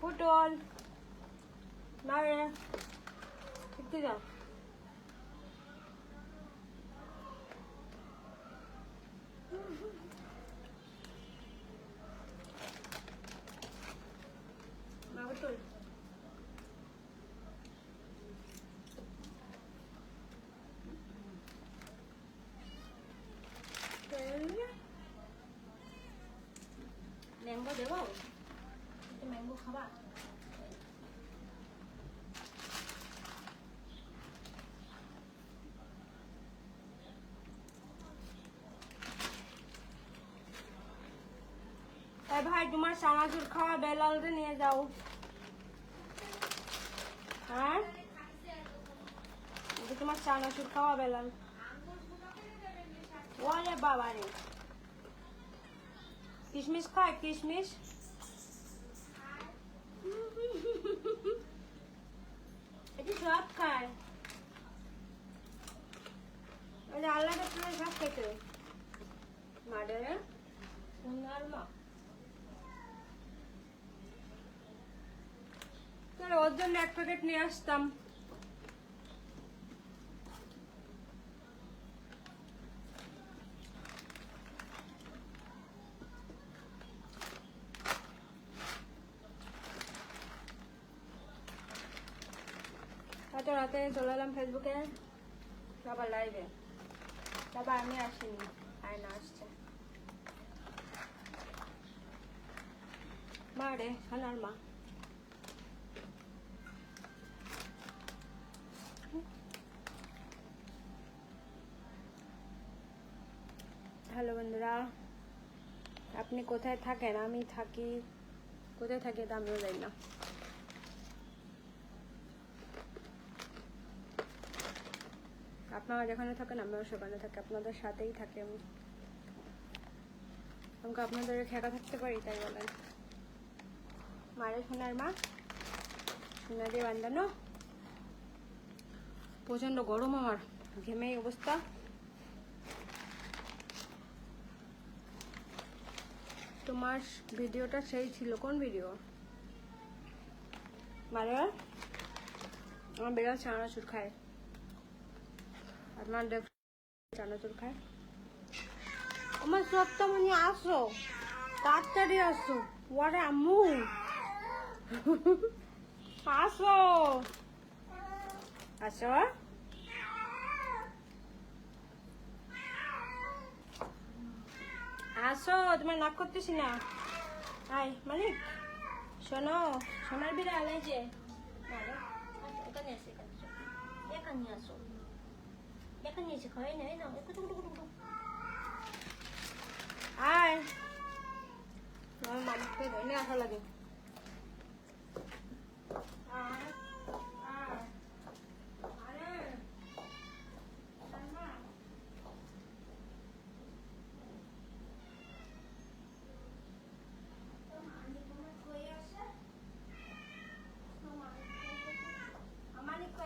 পটল মারে একটু যাও মা পটল ম্যাঙ্গো দেবো একটু ম্যাঙ্গো খাবা ভাই, তোমার নিয়ে যাও। হ্যাঁ? তোমার চানাচুর খাওয়া বেলাল। ওরে বাবা রে কিশমিশ খায়? কিশমিশ এটি সব খায় ওই যে আল্লাহ তোমার সব খেতে মারে সোনার মা তাহলে ওর জন্য এক প্যাকেট নিয়ে আসতাম। রাতে চলে ফেসবুকে সবার লাইভে আমি আয়না আসছে। মা রে সোনার মা। হ্যালো বন্ধুরা। আপনি কোথায় থাকেন? আমি থাকি, কোথায় থাকি এটা আমিও জানি না। আপনারা যেখানে থাকেন, আমিও সেখানে থাকি। আপনাদের সাথেই থাকি আমি। আমাকে আপনাদের খেকা থাকতে পারি, তাই বলেন। মারে সোনার মা সোনা দিয়ে বান্ধানো প্রচণ্ড গরম আমার ঘেমে এই অবস্থা। তোমার ভিডিওটা সেই ছিল। কোন ভিডিও মানে আমার বেড়াল চানাচুর খায়। আপনার দেখ চানাচুর খায়। আমার সবটা মনে আসো। তাড়াতাড়ি আসো। ওরে আম্মু। আসো। আসো। আসো, তোমার নাক করতেছি না। আয়, মালিক। শোনো, সোনার বিড়াল, এই যে। আয়। আমার আসা লাগে আয়, আয়। আরে, শর্মা।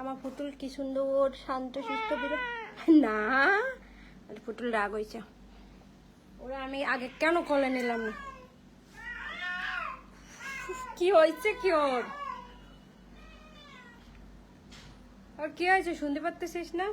আমার পুতুল কি সুন্দর, শান্ত, সুস্থ বিড়াল না পুতুল রাগ হয়েছে ওরা আমি আগে কেন কলে নিলাম না? কি হয়েছে কি ওর? আর কি হয়েছে, শুনতে পারতেছিস না?